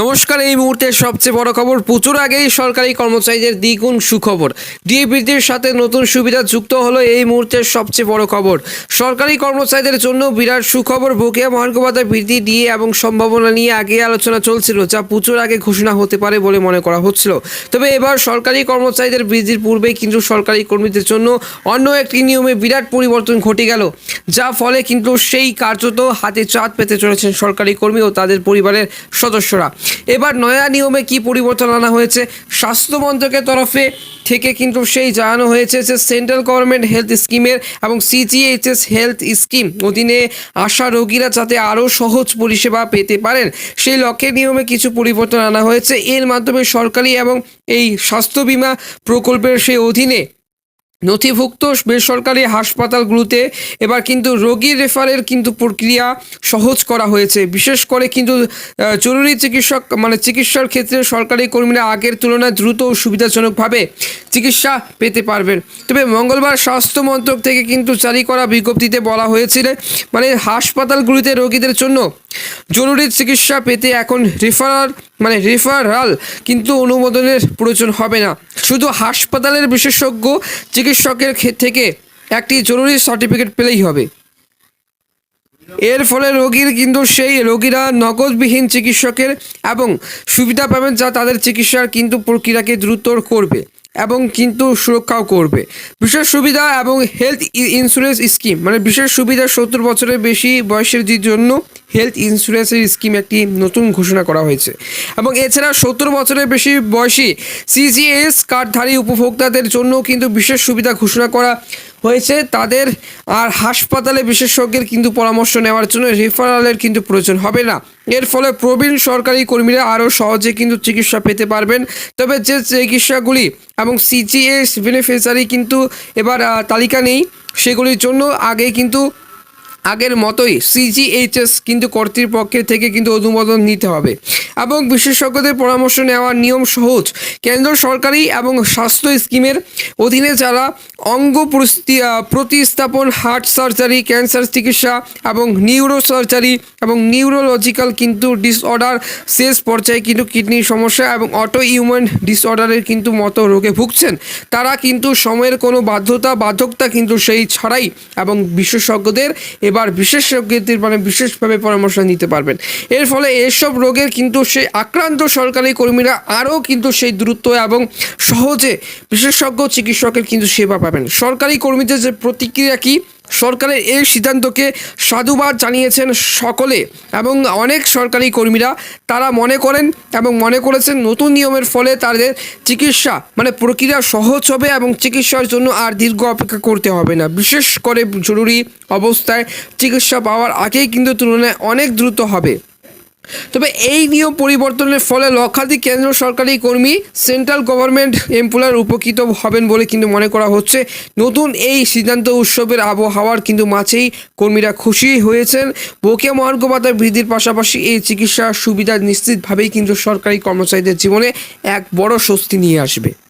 নমস্কার, এই মুহূর্তে সবচেয়ে বড় খবর, প্রচুর আগেই সরকারি কর্মচারীদের দ্বিগুণ সুখবর। ডিএ বৃদ্ধির সাথে নতুন সুবিধা যুক্ত হলো এই মুহূর্তের সবচেয়ে বড় খবর। সরকারি কর্মচারীদের জন্য বিরাট সুখবর, বকেয়া মহার্ঘভাতা বৃদ্ধি দিয়ে এবং সম্ভাবনা নিয়ে আগে আলোচনা চলছিল, যা প্রচুর আগে ঘোষণা হতে পারে বলে মনে করা হচ্ছিল। তবে এবার সরকারি কর্মচারীদের বৃদ্ধির পূর্বেই কিন্তু সরকারি কর্মীদের জন্য অন্য একটি নিয়মে বিরাট পরিবর্তন ঘটে গেল, যা ফলে কিন্তু সেই কার্যত হাতে চাঁদ পেতে চলেছেন সরকারি কর্মী ও তাদের পরিবারের সদস্যরা। এবার নয়া নিয়মে কি পরিবর্তন আনা হয়েছে? স্বাস্থ্য মন্ত্রকের তরফে থেকে কিন্তু সেই জানানো হয়েছে যে সেন্ট্রাল গভর্নমেন্ট হেলথ স্কিমের এবং সিজিএইচএস হেলথ স্কিম অধীনে আসা রোগীরা যাতে আরও সহজ পরিষেবা পেতে পারেন, সেই লক্ষ্যে নিয়মে কিছু পরিবর্তন আনা হয়েছে। এর মাধ্যমে সরকারি এবং এই স্বাস্থ্য বীমা প্রকল্পের সেই অধীনে নথিভুক্ত বেসরকারি হাসপাতালগুলোতে এবার কিন্তু রোগীর রেফারের কিন্তু প্রক্রিয়া সহজ করা হয়েছে। বিশেষ করে কিন্তু জরুরি চিকিৎসক মানে চিকিৎসার ক্ষেত্রে সরকারি কর্মীরা আগের তুলনায় দ্রুত ও সুবিধাজনকভাবে চিকিৎসা পেতে পারবেন। তবে মঙ্গলবার স্বাস্থ্য মন্ত্রক থেকে কিন্তু জারি করা বিজ্ঞপ্তিতে বলা হয়েছিল মানে হাসপাতালগুলিতে রোগীদের জন্য জরুরি চিকিৎসা পেতে এখন রেফারাল মানে রেফারাল কিন্তু অনুমোদনের প্রয়োজন হবে না। শুধু হাসপাতালের বিশেষজ্ঞ চিকিৎসকের থেকে একটি জরুরি সার্টিফিকেট পেলেই হবে। এর ফলে রোগীর কিন্তু সেই রোগীরা নগদবিহীন চিকিৎসকের এবং সুবিধা পাবেন যা তাদের চিকিৎসার কিন্তু প্রক্রিয়াকে দ্রুত করবে এবং কিন্তু সুরক্ষাও করবে। বিশেষ সুবিধা এবং হেলথ ইন্স্যুরেন্স স্কিম মানে বিশেষ সুবিধা সত্তর বছরের বেশি বয়সের জন্য হেলথ ইন্স্যুরেন্সের স্কিম একটি নতুন ঘোষণা করা হয়েছে। এবং এছাড়া সত্তর বছরের বেশি বয়সী সিজিএস কার্ডধারী উপভোক্তাদের জন্য কিন্তু বিশেষ সুবিধা ঘোষণা করা হয়েছে। তাদের আর হাসপাতালে বিশেষজ্ঞের কিন্তু পরামর্শ নেওয়ার জন্য রেফারালের কিন্তু প্রয়োজন হবে না। এর ফলে প্রবীণ সরকারি কর্মীরা আরও সহজে কিন্তু চিকিৎসা পেতে পারবেন। তবে যে চিকিৎসাগুলি এবং সিজিএস বেনিফিসারি কিন্তু এবার তালিকা নেই, সেগুলির জন্য আগে কিন্তু আগের মতোই সিজিএইচএস কিন্তু কর্তৃপক্ষের থেকে কিন্তু অনুমোদন নিতে হবে। এবং বিশেষজ্ঞদের পরামর্শ নেওয়ার নিয়ম সহজ। কেন্দ্র সরকারি এবং স্বাস্থ্য স্কিমের অধীনে যারা অঙ্গ প্রতিস্থাপন, হার্ট সার্জারি, ক্যান্সার চিকিৎসা এবং নিউরো সার্জারি এবং নিউরোলজিক্যাল কিন্তু ডিসঅর্ডার শেষ পর্যায়ে কিন্তু কিডনির সমস্যা এবং অটো ইউম্যান ডিসঅর্ডারের কিন্তু মতো রোগে ভুগছেন। তারা কিন্তু সময়ের কোনো বাধ্যতা, বাধ্যকতা কিন্তু সেই ছাড়াই এবং বিশেষজ্ঞদের এবার বিশেষজ্ঞদের মানে বিশেষভাবে পরামর্শ নিতে পারবেন। এর ফলে এসব রোগের কিন্তু সেই আক্রান্ত সরকারি কর্মীরা আরও কিন্তু সেই দ্রুত এবং সহজে বিশেষজ্ঞ চিকিৎসকের কিন্তু সেবা পাবেন। সরকারি কর্মীদের যে প্রতিক্রিয়া কি? সরকারের এই সিদ্ধান্তকে সাধুবাদ জানিয়েছেন সকলে এবং অনেক সরকারি কর্মীরা। তারা মনে করেন এবং মনে করেছেন নতুন নিয়মের ফলে তাদের চিকিৎসা মানে প্রক্রিয়া সহজ হবে এবং চিকিৎসার জন্য আর দীর্ঘ অপেক্ষা করতে হবে না। বিশেষ করে জরুরি অবস্থায় চিকিৎসা পাওয়ার আগেই কিন্তু তুলনায় অনেক দ্রুত হবে। তবে এই নিয়ম পরিবর্তনের ফলে লক্ষাধিক কেন্দ্র সরকারি কর্মী, সেন্ট্রাল গভর্নমেন্ট এমপ্লয়ার উপকৃত হবেন বলে কিন্তু মনে করা হচ্ছে। নতুন এই সিদ্ধান্ত উৎসবের আবহাওয়ার কিন্তু মাঝেই কর্মীরা খুশি হয়েছেন। বকেয়া মহার্ঘ বৃদ্ধির পাশাপাশি এই চিকিৎসা সুবিধা নিশ্চিতভাবেই কিন্তু সরকারি কর্মচারীদের জীবনে এক বড় স্বস্তি নিয়ে আসবে।